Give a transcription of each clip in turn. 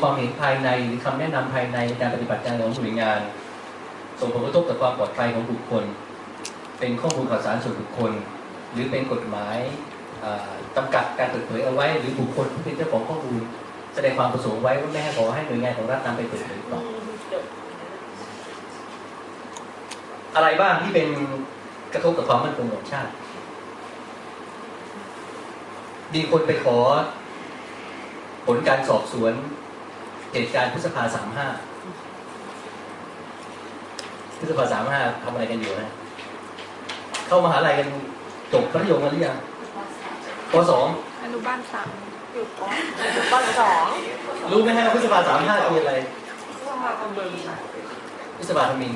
ความเห็นภายในหรือคำแนะนำภายในในการปฏิบัติงานของหน่วยงาน ส่งผลกระทบต่อความปลอดภัยของบุคคล เป็นข้อมูลข่าวสารส่วนบุคคล หรือเป็นกฎหมายจำกัดการเปิดเผยเอาไว้ หรือบุคคลที่เป็นเจ้าของข้อมูลแสดงความประสงค์ไว้ว่าไม่ให้ขอให้หน่วยงานของรัฐนำไปเปิดเผยต่ออะไรบ้างที่เป็นกระทบกับความมั่นคงของชาติ มีคนไปขอ ผลการสอบสวน เหตุการณ์พฤษภาสามห้าพฤษภาสามห้าทำอะไรกันอยู่นะเข้ามหาลัยกันจบมัธยมกันหรือยังปสองอนุบาลสามอยู่ปปสองรู้ไหมฮะว่าพฤษภาสามห้าคืออะไรตำบลพฤษภาธมิน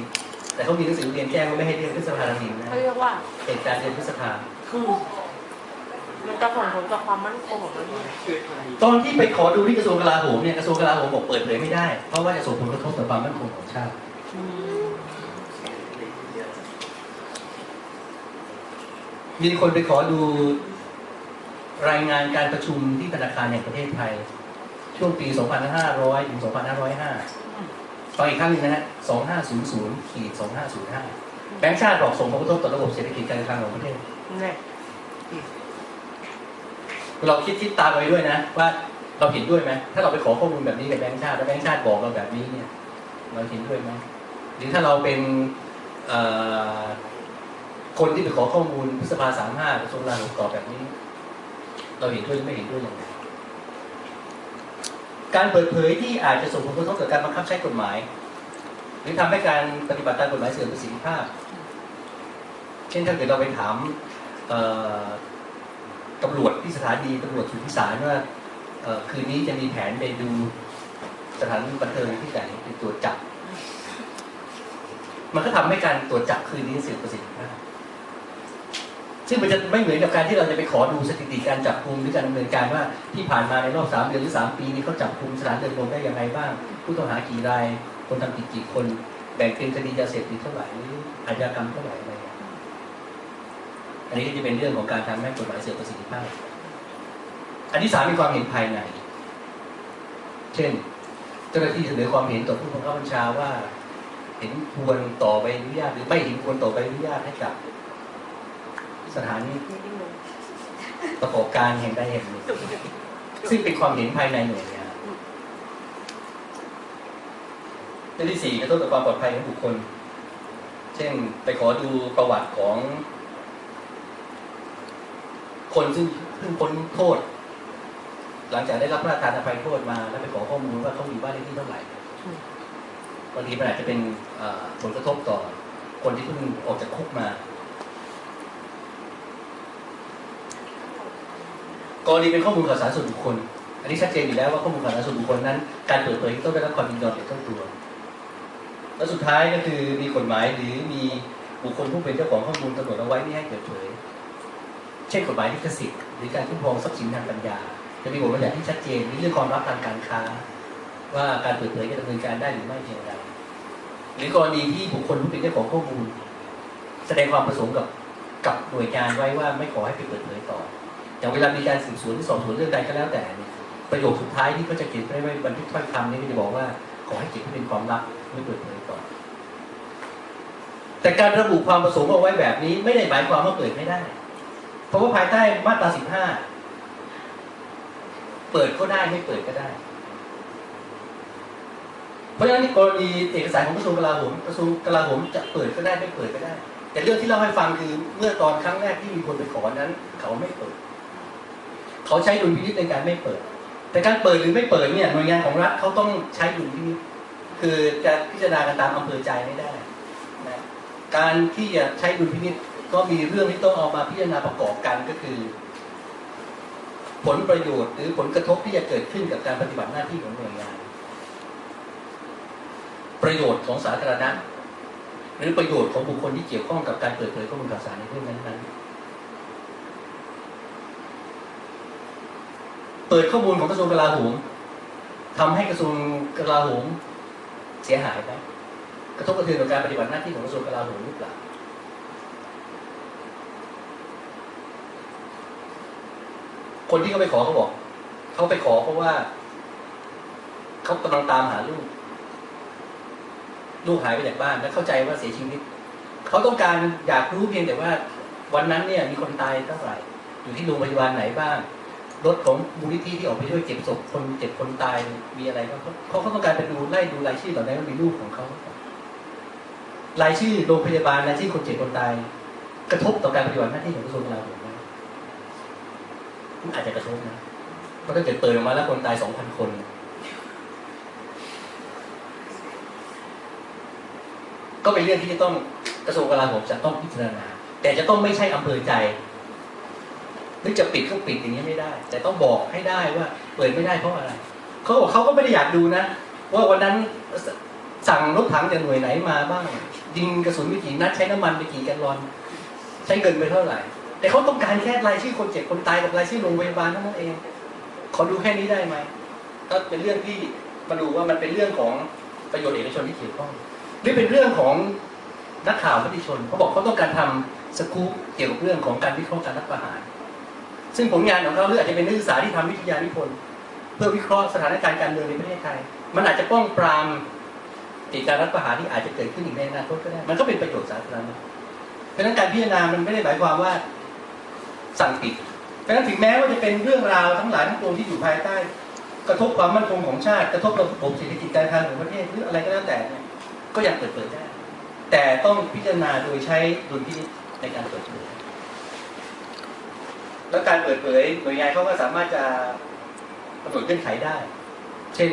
แต่เขามีหนังสือเรียนแจ้งว่าไม่ให้เรียนพฤษภาธมินนะเขาเรียกว่าเหตุการณ์เดือนพฤษภาคือ มันจะส่งผลกับความมั่นคงของประเทศตอนที่ไปขอดูที่กระทรวงกลาโหมเนี่ยกระทรวงกลาโหมบอกเปิดเผยไม่ได้ เพราะว่าจะส่งผลกระทบต่อความมั่นคงของชาติ มีคนไปขอดูรายงานการประชุมที่ธนาคารแห่งประเทศไทย ช่วงปี 2500 ถึง 2505ฟังอีกครั้งหนึงนะฮะ 2500ขีด2505 แบงก์ชาติบอกส่งผลกระทบต่อระบบเศรษฐกิจการคลังของประเทศ เราคิดคิดตามไปด้วยนะ ว่าเราเห็นด้วยไหมถ้าเราไปขอข้อมูลแบบนี้กับแบงก์ชาติแล้วแบงก์ชาติบอกเราแบบนี้เนี่ย เราเห็นด้วยไหมหรือถ้าเราเป็นคนที่ไปขอข้อมูลพฤษภาสามห้ากระทรวงกลาโหมตอบแบบนี้ เราเห็นด้วยหรือไม่เห็นด้วยอย่างไรการเปิดเผยที่อาจจะส่งผลกระทบต่อการบังคับใช้กฎหมาย หรือทำให้การปฏิบัติตามกฎหมายเสื่อมประสิทธิภาพ เช่นถ้าเกิดเราไปถามเตำรวจที่สถานีตำรวจสุทธิสารว่าเออคืนนี้จะมีแผนไปดูสถานบันเทิงที่ไหนไปตรวจจับ มันก็ทำให้การตรวจจับคืนนี้เสื่อมประสิทธิภาพซึ่งมันจะไม่เหมือนกับการที่เราจะไปขอดูสถิติการจับกลุมหรือการดำเนินการว่าที่ผ่านมาในรอบสามเดือนหรือสามปีนี้เขาจับกลุมสถานเดินรมได้ยังไงบ้าง ผู้ต้องหากี่ราย คนทำผิดกี่คน แบ่งเป็นคดียาเสพติดเท่าไหร่หรืออาชญากรรมเท่าไหร่อะไร อันนี้ก็จะเป็นเรื่องของการทำให้กฎหมายเสื่อมประสิทธิภาพ อันที่สามมีความเห็นภายใน เช่น เจ้าหน้าที่เสนอความเห็นต่อผู้บังคับบัญชาว่า เห็นควรต่อใบอนุญาตหรือไม่เห็นควรต่อใบอนุญาตให้กับ สถานีประกอบการแห่งใดแห่งหนึ่งซึ่งเป็นความเห็นภายในหน่วยงานเรื่องที่สี่กระทบต่อความปลอดภัยของบุคคล เช่น ไปขอดูประวัติของ คนซึ่งเพิ่งพ้นโทษ หลังจากได้รับพระราชทานอภัยโทษมา แล้วไปขอข้อมูลว่าเขามีบ้านเลขที่เท่าไหร่บางทีมันอาจจะเป็นผลกระทบต่อคนที่เพิ่งออกจากคุกมา กรณีเป็นข้อมูลข่าวสารส่วนบุคคล อันนี้ชัดเจนอยู่แล้วว่าข้อมูลข่าวสารส่วนบุคคลนั้น การเปิดเผยต้องได้รับความยินยอมจากเจ้าตัว และสุดท้ายก็คือมีกฎหมายหรือมีบุคคลผู้เป็นเจ้าของข้อมูลกำหนดเอาไว้ไม่ให้เปิดเผย เช่นกฎหมายลิขสิทธิ์หรือการคุ้มครองทรัพย์สินทางปัญญา จะมีบทบัญญัติที่ชัดเจนในเรื่องความลับทางการค้า ว่าการเปิดเผยจะดำเนินการได้หรือไม่เพียงใดหรือกรณีที่บุคคลผู้เป็นเจ้าของข้อมูล แสดงความประสงค์กับกับหน่วยงานไว้ว่าไม่ขอให้ไปเปิดเผยต่ออย่างเวลามีการสืบสวนหรือสอบสวนเรื่องใดก็แล้วแต่เนี่ยประโยคสุดท้ายที่เขาจะเขียนไว้ไว้บันทึกถ้อยคำนี้ก็จะบอกว่าขอให้เก็บไว้เป็นความลับไม่เปิดเผยต่อแต่การระบุความประสงค์เอาไว้แบบนี้ไม่ได้หมายความว่าเปิดไม่ได้ ราะว่าภายใต้มาตราสิบห้าเปิดก็ได้ไม่เปิดก็ได้ เพราะฉะนั้นในกรณีเอกสารของกระทรวงกลาโหมกระทรวงกลาโหมจะเปิดก็ได้ไม่เปิดก็ได้ แต่เรื่องที่เล่าให้ฟังคือเมื่อตอนครั้งแรกที่มีคนไปขอนั้น เขาไม่เปิด เขาใช้ดุลพินิจในการไม่เปิด แต่การเปิดหรือไม่เปิดเนี่ยหน่วยงานของรัฐเขาต้องใช้ดุลพินิจคือจะพิจารณากันตามอำเภอใจไม่ได้นะการที่จะใช้ดุลพินิจ ก็มีเรื่องที่ต้องเอามาพิจารณาประกอบกันก็คือ ผลประโยชน์หรือผลกระทบที่จะเกิดขึ้นกับการปฏิบัติหน้าที่ของหน่วยงาน ประโยชน์ของสาธารณะหรือประโยชน์ของบุคคลที่เกี่ยวข้องกับการเปิดเผยข้อมูลข่าวสารในเรื่องนั้นๆ เปิดข้อมูลของกระทรวงกลาโหมทำให้กระทรวงกลาโหมเสียหายไหมกระทบกระเทือนต่อการปฏิบัติหน้าที่ของกระทรวงกลาโหมหรือเปล่า คนที่เขาไปขอเขาบอกเขาไปขอเพราะว่าเขากำลังตามหาลูก ลูกหายไปจากบ้านแล้วเข้าใจว่าเสียชีวิตเขาต้องการอยากรู้เพียงแต่ว่า วันนั้นเนี่ย มีคนตายเท่าไหร่อยู่ที่โรงพยาบาลไหนบ้างรถของมูลนิธิที่ออกไปช่วยเก็บศพคนเจ็บคนตายมีอะไรบ้างเขาเขาต้องการไปดูไล่ดูรายชื่อเหล่านั้นว่ามีลูกของเขารายชื่อโรงพยาบาลรายชื่อคนเจ็บคนตาย กระทบต่อการปฏิบัติหน้าที่ของกระทรวงกลาโหม มันอาจจะกระทบนะเพราะถ้าเกิดเปิดออกมาแล้วคนตายสองพันคน ก็เป็นเรื่องที่จะต้องกระทรวงกลาโหมจะต้องพิจารณา แต่จะต้องไม่ใช่อำเภอใจนึกจะปิดก็ปิดอย่างนี้ไม่ได้ แต่ต้องบอกให้ได้ว่า เปิดไม่ได้เพราะอะไรเขาบอกเขาก็ไม่ได้อยากดูนะว่าวันนั้นสสั่งรถถังจากหน่วยไหนมาบ้างยิงกระสุนไปกี่นัดใช้น้ำมันไปกี่แกลลอน ใช้เงินไปเท่าไหร่ แต่เขาต้องการแค่รายชื่อคนเจ็บคนตายกับรายชื่อโรงพยาบาลเท่านั้นเอง ขอดูแค่นี้ได้ไหมก็เป็นเรื่องที่มาดูว่ามันเป็นเรื่องของประโยชน์เอกชนที่เกี่ยวข้องหรือเป็นเรื่องของนักข่าวมติชนเขาบอกเขาต้องการทำสกู๊ปเกี่ยวกับเรื่องของการวิเคราะห์การรัฐประหาร ซึ่งผลงานของเขาหรืออาจจะเป็นนักศึกษาที่ทำวิทยานิพนธ์เพื่อวิเคราะห์สถานการณ์การเมืองในประเทศไทย มันอาจจะป้องปรามเหตุการณ์รัฐประหารที่อาจจะเกิดขึ้นอีกในอนาคตก็ได้ มันก็เป็นประโยชน์สาธารณะเพราะฉะนั้นการพิจารณามันไม่ได้หมายความว่า สั่งปิดเพราะฉะนั้นถึงแม้ว่าจะเป็นเรื่องราวทั้งหลายทั้งปวงที่อยู่ภายใต้ กระทบความมั่นคงของชาติกระทบระบบเศรษฐกิจการคลังของประเทศหรืออะไรก็แล้วแต่ก็ยังเปิดเผยได้ แต่ต้องพิจารณาโดยใช้ดุลพินิจในการเปิดเผยแล้วการเปิดเผยหน่วยงานเขาก็สามารถจะกำหนดเงื่อนไขได้ เช่น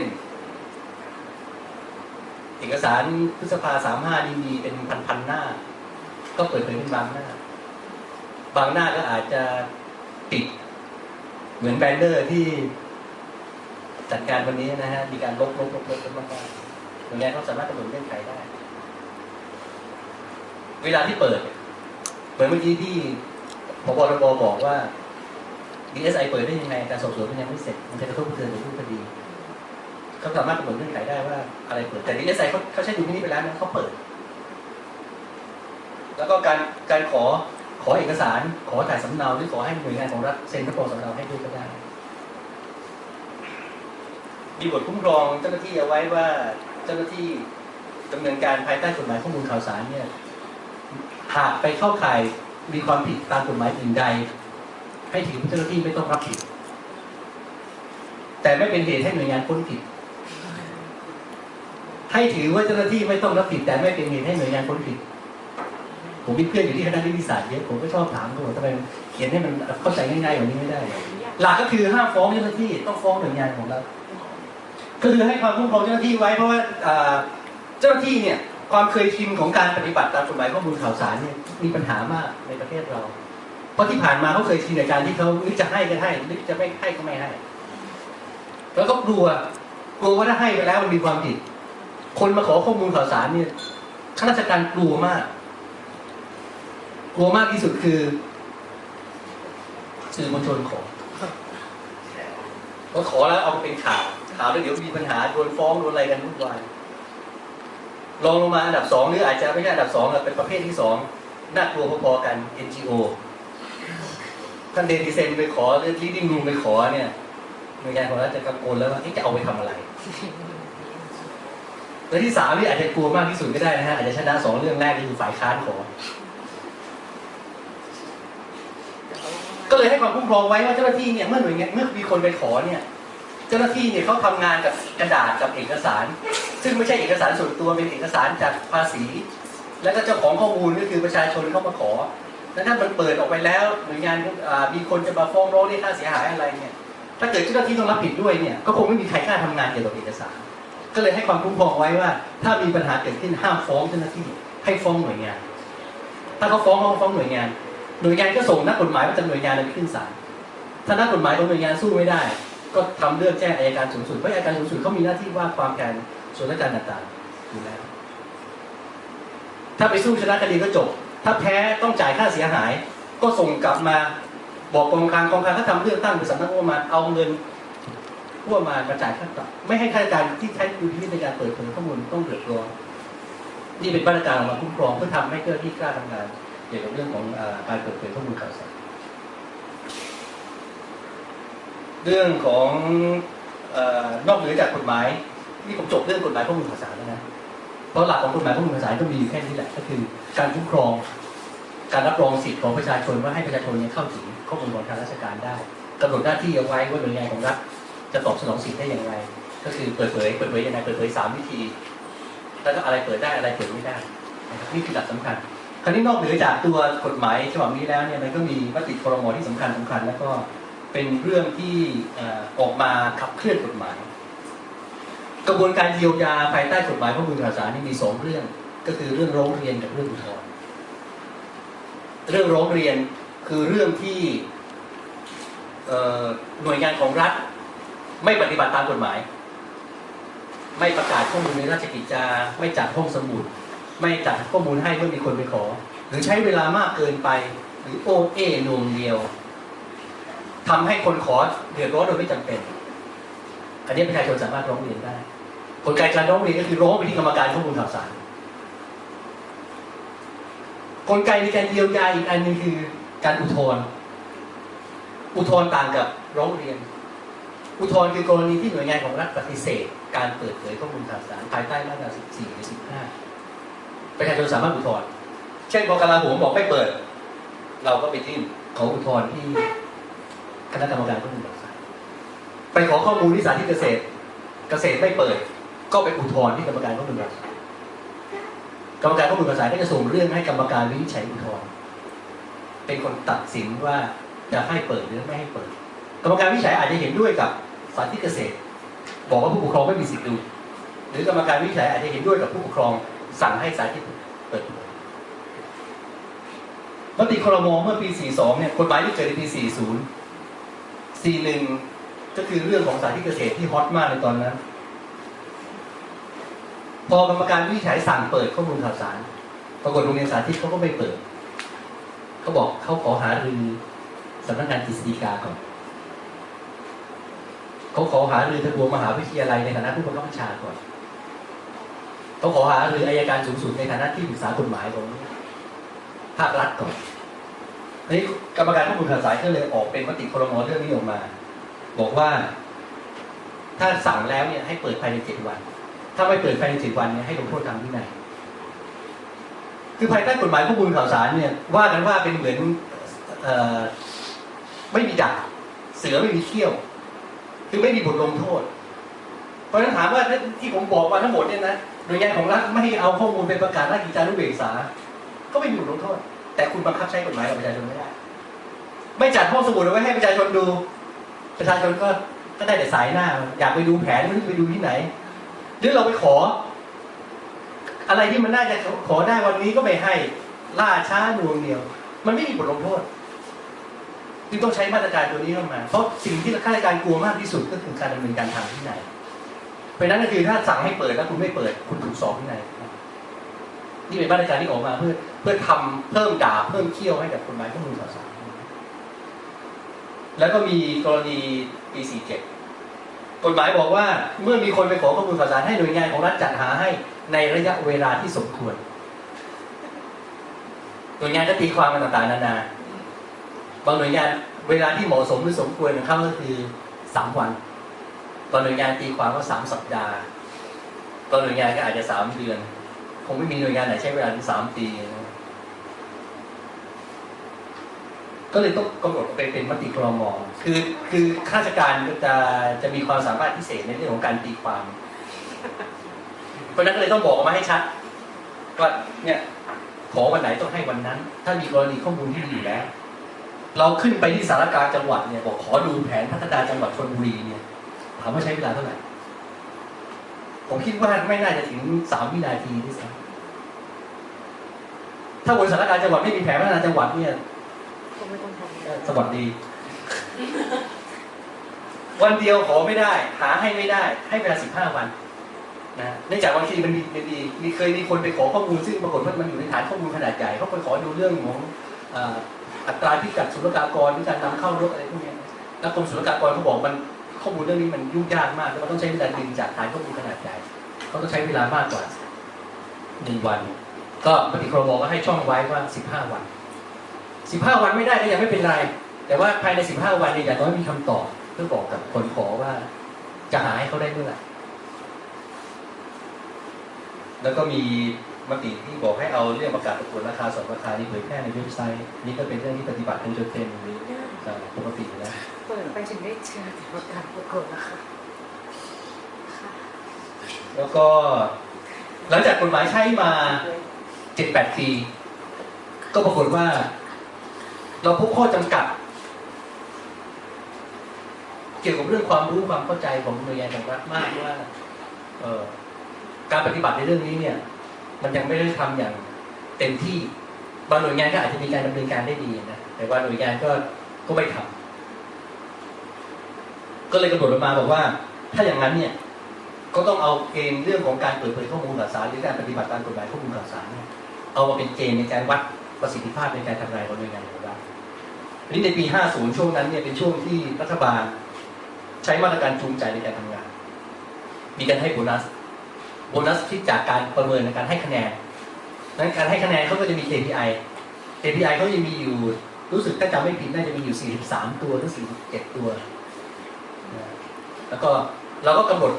เอกสารพฤษภาสามห้านี่มีเป็นพันๆหน้า ก็เปิดเผยเป็นบางหน้า บางหน้าก็อาจจะปิด เหมือนแบนเนอร์ที่จัดการวันนี้นะฮะ มีการลบลบลบลบลบมากๆหน่วยงานเขาสามารถกำหนดเงื่อนไขได้ เวลาที่เปิด เหมือนเมื่อกี้ที่พบตรบอกว่า DSI เปิดได้ยังไงการสอบสวนมันยังไม่เสร็จ มันจะกระทบกระเทือนต่อรูปคดีเขาสามารถกำหนดเงื่อนไขได้ว่าอะไรเปิดแต่ DSI เขาเขาใช้ดูมินิไปแล้วนะเขาเปิด แล้วก็การการขอ ขอเอกสาร ขอถ่ายสำเนาหรือขอให้หน่วยงานของรัฐเซ็นรับรองสำเนาให้ด้วยก็ได้ มีบทคุ้มครองเจ้าหน้าที่เอาไว้ว่าเจ้าหน้าที่ดำเนินการภายใต้กฎหมายข้อมูลข่าวสารเนี่ยหากไปเข้าข่ายมีความผิดตามกฎหมายอื่นใด ให้ถือว่าเจ้าหน้าที่ไม่ต้องรับผิด แต่ไม่เป็นเหตุให้หน่วยงานพ้นผิด ให้ถือว่าเจ้าหน้าที่ไม่ต้องรับผิด แต่ไม่เป็นเหตุให้หน่วยงานพ้นผิด ผมมีเพื่อนอยู่ที่คณะนิติศาสตร์เยอะผมก็ชอบถามเขาว่าทำไมเขียนให้มันเข้าใจง่ายๆแบบนี้ไม่ได้ หลักก็คือห้ามฟ้องเจ้าหน้าที่ต้องฟ้องหน่วยงานของเราก็คือให้ความคุ้มครองเจ้าหน้าที่ไว้เพราะว่าอ่าเจ้าหน้าที่เนี่ยความเคยชินของการปฏิบัติตามกฎหมายข้อมูลข่าวสารเนี่ยมีปัญหามากในประเทศเรา เพราะที่ผ่านมาเขาเคยชินในการที่เขานึกจะให้ก็ให้นึกจะไม่ให้ก็ไม่ให้ แล้วก็กลัวกลัวว่าถ้าให้ไปแล้วมันมีความผิด คนมาขอข้อมูลข่าวสารเนี่ยข้าราชการกลัวมาก กลัวมากที่สุดคือสื่อมวลชนขอเขาขอแล้วเอาเป็นข่าวข่าวแล้วเดี๋ยวมีปัญหาโดนฟ้องโดนอะไรกันวุ่นวายลองลงมาอันดับสองหรืออาจจะไม่ใช่อันดับสองเป็นประเภทที่สองน่ากลัวพอๆกัน NGO ท่านเดนิเซนไปขอหรือลีดิ้งรูมไปขอเนี่ยหน่วยงานของรัฐจะกังวลแล้วว่าจะเอาไปทำอะไรแล้วที่สามนี่อาจจะกลัวมากที่สุดก็ได้นะฮะอาจจะชนะสองเรื่องแรกนี่คือฝ่ายค้านขอ ก็เลยให้ความคุ้มครองไว้ว่าเจ้าหน้าที่เนี่ยเมื่อหน่วยงานเมื่อมีคนไปขอเนี่ยเจ้าหน้าที่เนี่ยเขาทำงานกับกระดาษกับเอกสาร ซึ่งไม่ใช่เอกสารส่วนตัวเป็นเอกสารจากภาษี แล้วก็เจ้าของข้อมูลก็คือประชาชนเข้ามาขอแล้วถ้ามันเปิดออกไปแล้วหน่วยงานมีคนจะมาฟ้องร้องเรียกค่าเสียหายอะไรเนี่ยถ้าเกิดเจ้าหน้าที่ต้องรับผิดด้วยเนี่ยก็คงไม่มีใครกล้าทำงานเกี่ยวกับเอกสาร ก็เลยให้ความคุ้มครองไว้ว่า ถ้ามีปัญหาเกิดขึ้นห้ามฟ้องเจ้าหน้าที่ให้ฟ้องหน่วยงาน ถ้าเขาฟ้องเขาฟ้องหน่วยงาน หน่วยงานก็ส่งนักกฎหมายประจำหน่วยงานไปขึ้นศาลถ้านักกฎหมายของหน่วยงานสู้ไม่ได้ ก็ทำเรื่องแจ้งอัยการสูงสุดเพราะอัยการสูงสุดเขามีหน้าที่ว่าความแทนส่วนราชการต่างๆอยู่แล้วถ้าไปสู้ชนะคดีก็จบ ถ้าแพ้ต้องจ่ายค่าเสียหาย ก็ส่งกลับมาบอกกองคลังกองคลังถ้าทำเรื่องตั้งบริษัทนักงบประมาณเอาเงินพวกมามาจ่ายค่าปรับไม่ให้ข้าราชการที่ใช้ดุลพินิจในการเปิดเผยข้อมูลต้องเดือดร้อนนี่เป็นมาตรการออกมาคุ้มครองเพื่อทำให้เจ้าหน้าที่กล้าทำงาน กี่ยวกับเรื่องของอการเปิดเผยข้อมูลข่าวสารเรื่องของอนอกเหนือจากกฎหมายนี่ผมจบเรื่องกฎหมายข้อมูลข่าวสารแล้วนะเพราะหลักของกฎหมายข้อมูลข่าวสารก็มีอยู่แค่นี้แหละก็คือ การคุ้มครอง การรับรองสิทธิของประชาชนว่าให้ประชาชนเนี่ยเข้าถึงข้อมูลของทางราชการได้กำหนดหน้าที่เอาไว้ว่าหน่วยงานของรัฐจะตอบสนองสิทธิได้อย่างไร ก็คือเปิดเผยเปิดเผยยังไงเปิดเผยสามวิธี แล้วก็อะไรเปิดได้อะไรเปิดไม่ได้นะครับนี่คือหลักสำคัญ คราวนี้นอกเหนือจากตัวกฎหมายฉบับนี้แล้วเนี่ยมันก็มีมติครมที่สำคัญสำคัญ แล้วก็เป็นเรื่องที่ออกมาขับเคลื่อนกฎหมาย กระบวนการเยียวยาภายใต้กฎหมายข้อมูลข่าวสารนี่มีสองเรื่อง ก็คือเรื่องร้องเรียนกับเรื่องอุทธรณ์เรื่องร้องเรียนคือเรื่องที่หน่วยงานของรัฐ ไม่ปฏิบัติตามกฎหมาย ไม่ประกาศข้อมูลในราชกิจจาไม่จัดห้องสมุด ไม่จัดข้อมูลให้เมื่อมีคนไปขอ หรือใช้เวลามากเกินไป หรือโอเอนวงเดียวทำให้คนขอเดือดร้อนโดยไม่จำเป็น อันนี้ประชาชนสามารถร้องเรียนได้กลไกการร้องเรียนก็คือร้องไปที่กรรมการข้อมูลข่าวสารกลไกในการเยียวยาอีกอันหนึงคือการอุทธรณ์อุทธรณ์ต่างกับร้องเรียน อุทธรณ์คือกรณีที่หน่วยงานของรัฐปฏิเสธ การเปิดเผยข้อมูลข่าวสารภายใต้มาตรา 14 หรือ 15 ประชาชนสามารถอุทธรณ์เช่นพอกลาโหมบอกไม่เปิด เราก็ไปยื่ขออุทธรณ์ที่คณะกรรมการข้อมูลข่าวสาไปขอข้อมูลที่สาธิตเกษตร เกษตรไม่เปิด ก็ไปอุทธรณ์ที่กรรมการข้อมูลข่าวสารกรรมการข้อมูลข่าวสารก็จะส่งเรื่องให้กรรมการวินิจฉัยอุทธรณ์เป็นคนตัดสินว่าจะให้เปิดหรือไม่ให้เปิด กรรมการวินิจฉัยอาจจะเห็นด้วยกับสาธิตเกษตร บอกว่าผู้ปกครองไม่มีสิทธิ์ดู หรือกรรมการวินิจฉัยอาจจะเห็นด้วยกับผู้ปกครอง สั่งให้สาธิตเปิดมติครมอเมื่อปี 42 เนี่ยกฎหมายที่เกิดในปี 40 41 ก็คือเรื่องของสาธิตเกษตรที่ฮอตมากในตอนนั้น พอกรรมการวิจัยสั่งเปิดข้อมูลข่าวสาร ปรากฏโรงเรียนสาธิตเขาก็ไม่เปิด เขาบอกเขาขอหารือสำนักงานกฤษฎีกาก่อนเขาขอหารือทบวงมหาวิทยาลัยในฐานะผู้บังคับบัญชาก่อน เขาขอหารืออายการสูงสุดในฐานะที่ปรึกษากฎหมายของภาครัฐก่อนนี้กรรมการข้อมูลข่าวสารก็เลยออกเป็นมติครมเรื่องนี้ออกมา บอกว่า ถ้าสั่งแล้วเนี่ยให้เปิดภายในเจ็ดวัน ถ้าไม่เปิดภายในเจ็ดวันเนี่ยให้ลงโทษทางวินัยคือภายใต้กฎหมายข้อมูลข่าวสารเนี่ยว่ากันว่าเป็นเหมือนออไม่มีดักเสือไม่มีเขี้ยว คือไม่มีบทลงโทษ เพราะฉะนั้นถามว่าที่ผมบอกมาทั้งหมดเนี่ยนะ หน่วยงานของรัฐไม่ให้เอาข้อมูลไปประกาศราชกิจจานุเบกษา ก็ไม่มีบทลงโทษ แต่คุณบังคับใช้กฎหมายกับประชาชนไม่ได้ ไม่จัดห้องสมุดเอาไว้ให้ประชาชนดู ประชาชนก็ก็ได้แต่สายหน้า อยากไปดูแผนไม่รู้ไปดูที่ไหน หรือเราไปขอ อะไรที่มันน่าจะขอได้วันนี้ก็ไม่ให้ ล่าช้าหน่วงเหนียว มันไม่มีบทลงโทษจึงต้องใช้มาตรการตัวนี้เข้ามา เพราะสิ่งที่ข้าราชการกลัวมากที่สุดก็คือการดำเนินการทางที่ไหนย ราะนั้นก็คือถ้าสั่งให้เปิดแล้วคุณไม่เปิด คุณถูกสอบที่ไหนยนี่เป็นมาตรการที่ออกมาเพื่อเพื่อทำเพิ่มดาเพิ่มเขี้ยวให้กับกฎหมายข้อมูลข่าวสารแล้วก็มีกรณีปี47กฎหมายบอกว่าเมื่อมีคนไปขอข้อมูลข่าวสารให้หน่วยงานของรัฐจัดหาให้ในระยะเวลาที่สมควรหน่วยงานก็ตีความกันต่างๆนานาบางหน่วยงานเวลาที่เหมาะสมหรือสมควรของเขาก็คือสามวัน บางหน่วยงานตีความว่าสามสัปดาห์บางหน่วยงานก็อาจจะสามเดือน คงไม่มีหน่วยงานไหนใช้เวลาถึงสามปี ก็เลยต้องกำหนดไปเป็นมติครมคือคือข้าราชการก็จะจะมีความสามารถพิเศษในเรื่องของการตีความ เพราะนั้นก็เลยต้องบอกออกมาให้ชัดว่าเนี่ยขอวันไหนต้องให้วันนั้น ถ้ามีกรณีข้อมูลที่ดีอยู่แล้ว เราขึ้นไปที่สารกลารจังหวัดเนี่ยบอกขอดูแผนพัฒนาจังหวัดชนบุรีเนี่ย ถามว่าใช้เวลาเท่าไหร่ ผมคิดว่าไม่น่าจะถึงสามวินาทีที่ซ้ำถ้าบนสารกลารจังหวัดไม่มีแผนพัฒนาจังหวัดเนี่ยก็ไม่ต้องทำก็สวัสดี วันเดียวขอไม่ได้ หาให้ไม่ได้ ให้เวลาสิบห้าวันนะเนื่องจากบางทีมันมีมันมีมีเคยมีคนไปขอข้อมูลซึ่งปรากฏว่ามันอยู่ในฐานข้อมูลขนาดใหญ่เขาไปขอดูเรื่องของเอ่ออัตราพิกัดศุลกากรหรือการนำเข้ารถอะไรพวกเนี้ยแล้วกรมศุลกากรเขาบอกมัน ข้อมูลเรื่องนี้มันยุ่งยากมากแล้วมันต้องใช้เวลาดึงจากฐานข้อมูลขนาดใหญ่เขาต้องใช้เวลามากกว่าหนึ่งวัน ก็มติครมก็ให้ช่องไว้ว่าสิบห้าวันสิบห้าวันไม่ได้ก็ยังไม่เป็นไร แต่ว่าภายในสิบห้าวันเนี่ยอย่างน้อยมีคำตอบเพื่อบอกกับคนขอว่าจะหาให้เขาได้เมื่อไหร่แล้วก็มี มติที่บอกให้เอาเรื่องประกาศประกวดราคาสองราคานี้เผยแพร่ในเว็บไซต์ นี่ก็เป็นเรื่องที่ปฏิบัติกันจนเป็นอ่าปกติอยู่แล้วเปิดไปถึงได้เจอแต่ประกาศประกวดแล้วค่ะค่ะแล้วก็หลังจากกฎหมายใช้มาเจ็ดแปดปีก็ปรากฏว่า เราพบข้อจำกัด เกี่ยวกับเรื่องความรู้ความเข้าใจของหน่วยงานของรัฐมากว่าเอ่อการปฏิบัติในเรื่องนี้เนี่ย มันยังไม่ได้ทำอย่างเต็มที่บางหน่วยงานก็อาจจะมีการดำเนินการได้ดีนะแต่ว่าหน่วยงานก็ก็ไม่ทำก็เลยกำหนดออกมาบอกว่า ถ้าอย่างนั้นเนี่ย ก็ต้องเอาเกณฑ์เรื่องของการเปิดเผยข้อมูลข่าวสารหรือการปฏิบัติตามกฎหมายข้อมูลข่าวสารเนี่ยเอามาเป็นเกณฑ์ในการวัดประสิทธิภาพในการทำงานของหน่วยงานของรัฐทีนี้ในปี 50 ช่วงนั้นเนี่ยเป็นช่วงที่รัฐบาล ใช้มาตรการจูงใจในการทำงาน มีการให้โบนัส โบนัสที่จากการประเมินในการให้คะแนนนั้นการให้คะแนนเขาก็จะมี KPI KPI เขาจะมีอยู่รู้สึกถ้าจำไม่ผิดน่าจะมีอยู่ 43 ตัวหรือ47 ตัว แล้วก็เราก็กำหนด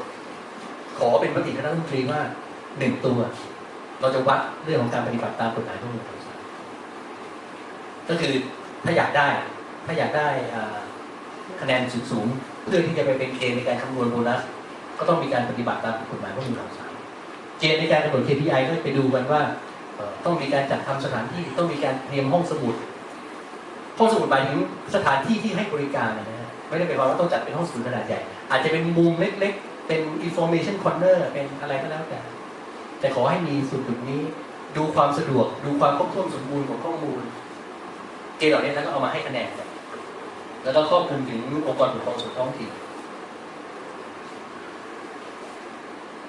ขอเป็นมติคณะรัฐมนตรีว่าหนึ่งตัว เราจะวัดเรื่องของการปฏิบัติตามกฎหมายข้อมูลข่าวสารก็คือถ้าอยากได้ ถ้าอยากได้คะแนนสูงๆเพื่อที่จะไปเป็นเกณฑ์ในการคำนวณโบนัส ก็ต้องมีการปฏิบัติตามกฎหมายข้อมูลข่าวสาร เกณฑ์ในการกำหนด KPI ก็ไปดูกันว่าต้องมีการจัดทำสถานที่ต้องมีการเตรียมห้องสมุด ห้องสมุดหมายถึงสถานที่ที่ให้บริการนะฮะไม่ได้เป็นความว่าต้องจัดเป็นห้องสมุดขนาดใหญ่ อาจจะเป็นมุมเล็กๆ เป็น information corner เป็นอะไรก็แล้วแต่ แต่ขอให้มีสุดจุดนี้ ดูความสะดวก ดูความครบถ้วนสมบูรณ์ของข้อมูล เกณฑ์เหล่านี้แล้วก็เอามาให้คะแนนกันแล้วก็ครอบคลุมถึงองค์กรปกครองส่วนท้องถิ่น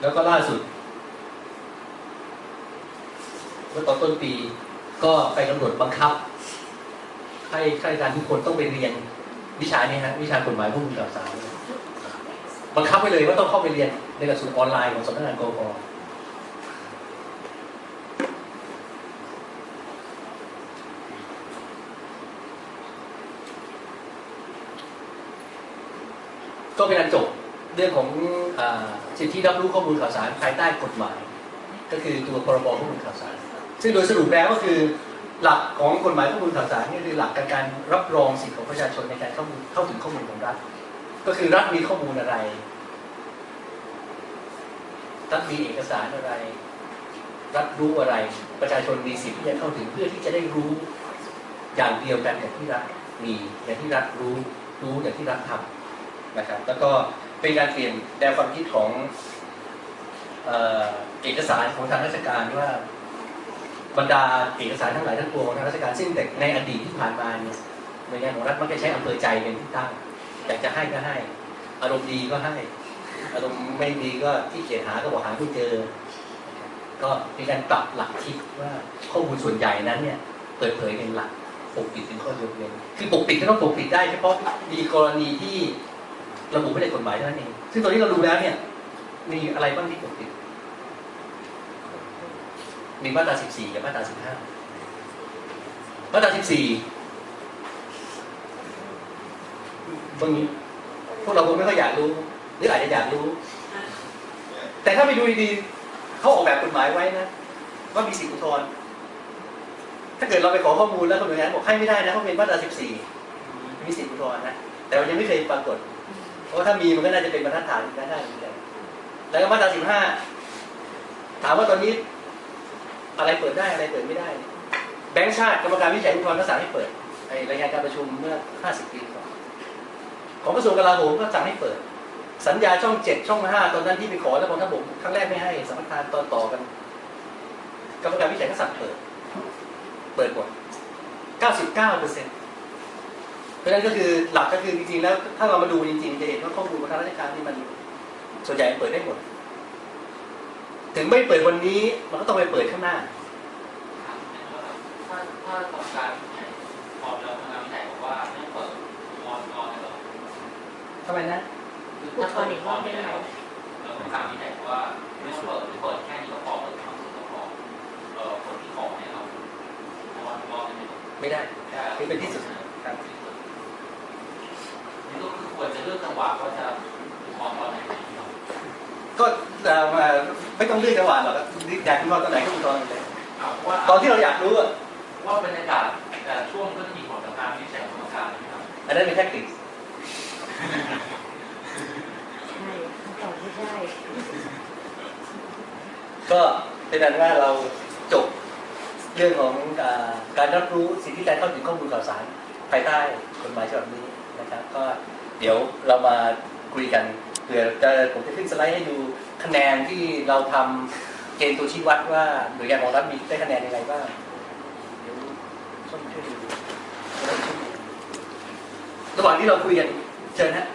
แล้วก็ล่าสุด เมื่อตอนต้นปี ก็ไปกำหนดบังคับ ให้ข้าราชการทุกคนต้องไปเรียนวิชานี้ฮะวิชากฎหมายข้มูลข่าวสารบังคับไปเลยว่าต้องเข้าไปเรียนในหลักสูตรออนไลน์ของสำนักงานกรกก็เป็นอันจบเรื่องของสิทธิรับรู้ข้อมูลข่าวสารภายใต้กฎหมาย ก็คือตัวพรบข้อมูลข่าวสาร ซึ่งโดยสรุปแล้วก็คือหลักของกฎหมายข้อมูลข่าวสารนี่คือหลักการการรับรองสิทธิของประชาชนในการเข้าเข้าถึงข้อมูลของรัฐ ก็คือรัฐมีข้อมูลอะไรรัฐมีเอกสารอะไร รัฐรู้อะไร ประชาชนมีสิทธิ์ที่จะเข้าถึงเพื่อที่จะได้รู้อย่างเดียวกันอย่างที่รัฐมีอย่างที่รัฐรู้รู้อย่างที่รัฐทำนะครับ แล้วก็เป็นการเปลี่ยนแนวความคิดของเอกสารของทางราชการว่า บรรดาเอกสารทั้งหลายทั้งปวงของทางราชการซึ่งแต่ในอดีตที่ผ่านมาเนี่ยหน่วยงานของรัฐมักจะใช้อำเภอใจเป็นที่ตั้งอยากจะให้ก็ให้ อารมณ์ดีก็ให้ อารมณ์ไม่ดีก็ที่เกียจหาก็บอกหาไม่เจอ ก็มีการปรับหลักคิดว่าข้อมูลส่วนใหญ่นั้นเนี่ยเปิดเผยเป็นหลักปกปิดเป็นข้อยกเว้นคือปกปิดก็ต้องปกปิดได้เฉพาะมีกรณีที่ระบุไว้ในกฎหมายเท่านั้นเองซึ่งตอนนี้เราดูแล้วเนี่ยมีอะไรบ้างที่ปกปิด มีมาตรา14 กับมาตรา15 มาตรา14ตรงนี้พวกเราคงไม่ค่อยอยากรู้ หรืออาจจะอยากรู้ แต่ถ้าไปดูดีๆเขาออกแบบกฎหมายไว้นะว่ามีสิทธิอุทธรณ์ถ้าเกิดเราไปขอข้อมูลแล้วคนหน่วยงานบอกให้ไม่ได้นะเพราะเป็นมาตรา14 มีสิทธิอุทธรณ์นะแต่มันยังไม่เคยปรากฏเพราะถ้ามีมันก็น่าจะเป็นบรรทัดฐานได้ได้เหมือนกันแล้วก็มาตรา15 ถามว่าตอนนี้ อะไรเปิดได้อะไรเปิดไม่ได้ แบงค์ชาติกรรมการวิจัยอุทธรณ์ก็สั่งให้เปิดไอรายงานการประชุมเมื่อ 50 ปีก่อนของกระทรวงกลาโหมก็สั่งให้เปิด สัญญาช่องเจ็ดช่องห้าตอนนั้นที่ไปขอแล้วกองทัพบกครั้งแรกไม่ให้สมรทานตอนต่อกันกรรมการวิจัยก็สั่งเปิด เปิดหมด 99เปอร์เซ็นต์เพราะฉะนั้นก็คือหลักก็คือจริงๆแล้วถ้าเรามาดูจริงๆจะเห็นว่าข้อมูลของทางราชการนี่มันส่วนใหญ่เปิดได้หมด ถึงไม่เปิดวันนี้ มันก็ต้องไปเปิดข้างหน้าถ้าถ้ากรรมการวิจัยพอแล้วกรรมการวิจัยบอกว่าไม่เปิดออนออนเลยเหรอทำไมนะคือถ้าเปิดออนไปแล้วแล้วกรรมการวิจัยบอกว่าไม่ต้องเปิดหรือเปิดแค่นี้ก็พอเปิดทั้งสุดก็พอเอ่อคนที่ขอเนี่ยเราออนออนได้ไหมไม่ได้แค่คือเป็นที่สุดครับที่สุดนี่ก็คือควรจะเลือกจังหวะว่าจะออนตอนไหนดีเนาะ ก็เอ่อมาไม่ต้องเลือกจังหวะหรอกอยากดูตอนไหนก็ดูตอนนั้นเลยอ่าว่าตอนที่เราอยากรู้อะว่าบรรยากาศแต่ละช่วงก็จะมีผลต่อการวินิจฉัยของกรรมการนะครับอันนั้นเป็นแท็กติกใช่คำตอบไม่ใช่ก็เป็นนั้นว่าเราจบเรื่องของอ่าการรับรู้สิทธิการเข้าถึงข้อมูลข่าวสารภายใต้กฎหมายฉบับนี้นะครับ ก็เดี๋ยวเรามาคุยกัน เผื่อจะผมจะขึ้นสไลด์ให้ดูคะแนนที่เราทำเกณฑ์ตัวชี้วัดว่าหน่วยงานของรัฐมีได้คะแนนยังไงบ้างเดี๋ยวส้มช่วยดูระหว่างที่เราคุยกันเชิญฮะ